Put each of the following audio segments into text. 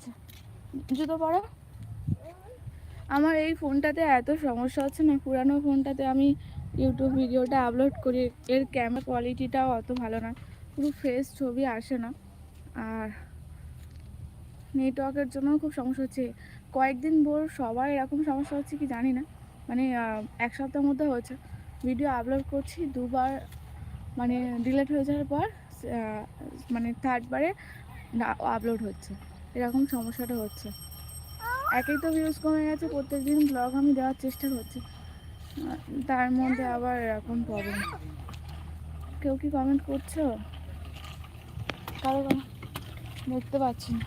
আছে। জুতো পরো। আমার এই ফোনটাতে এত সমস্যা হচ্ছে না, পুরানো ফোনটাতে আমি ইউটিউব ভিডিওটা আপলোড করি, এর ক্যামেরা কোয়ালিটিটাও অত ভালো না, পুরো ফ্রেশ ছবি আসে না। আর নেটওয়ার্কের জন্য খুব সমস্যা হচ্ছে। কয়েকদিন ভোর সবার এরকম সমস্যা হচ্ছে কি জানি না মানে এক সপ্তাহের মধ্যে হয়েছে। ভিডিও আপলোড করছি, দুবার মানে ডিলেট হয়ে যাওয়ার পর মানে থার্ডবারে আপলোড হচ্ছে। এরকম সমস্যাটা হচ্ছে। একেই তো ভিউজ কমে গেছে প্রত্যেক দিন ব্লগ আমি দেওয়ার চেষ্টা করছি। তার মধ্যে আবার এরকম প্রবলেম কেউ কি কমেন্ট করছ? কারও পাচ্ছি না।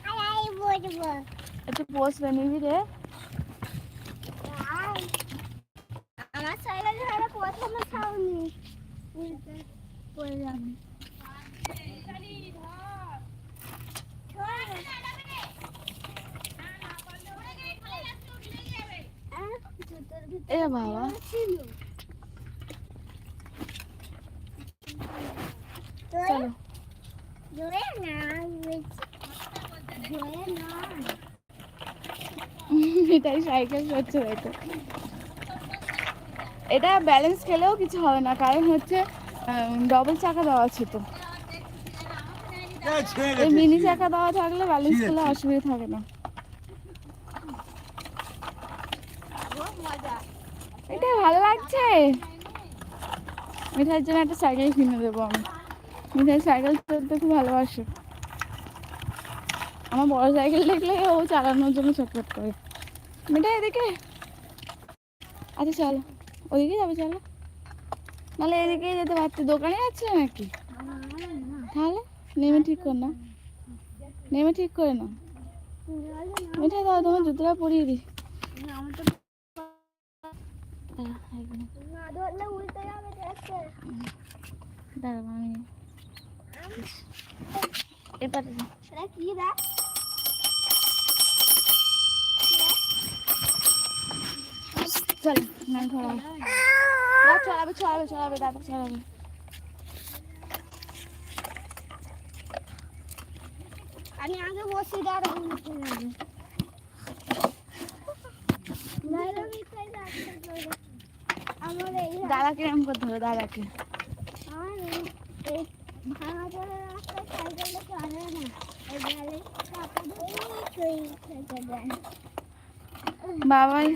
একটু বানিয়ে রে। আমার ধরে প্রথমে খাওনি পড়ে যাবে। এ বাবা। চলো। এটাই সাইকেল করছে হয়তো এটা ব্যালেন্স খেলেও কিছু হবে না কারণ হচ্ছে ডবল চাকা দেওয়া আছে তো। মিনি চাকা দেওয়া থাকলে ব্যালেন্স খেলে অসুবিধা থাকে না। এটা ভালো লাগছে। মিঠাইয়ের জন্য একটা সাইকেল কিনে দেবো আমি। মিঠাই সাইকেল চলতে খুব ভালোবাসে। আমার বড় সাইকেল দেখলে ও চালানোর জন্য ছটফট করে। মিঠাই, এদিকে। আচ্ছা চলো। ওদিকে যাবে, চলো। নাহলে এদিকে যেতে পারতে। দোকানে যাচ্ছে নাকি? তাহলে নেমে ঠিক কর না। নেমে ঠিক করে না মিঠাই দাও তোমার জুতোটা পরিয়ে দিই। দাঁড়া, এক মিনিট। না ধরলে উল্টে যাবে দেখতে দাঁড়াও আমি এবারে দে। এটা কি দেখ চল না ধরাবে দাদা চড়াবে চড়াবে চড়াবে দাদা চড়াবে আমি আগে বসে দাঁড়া দাদাকে এরম দাদাকে চাপা ধরে দেয় বাবাই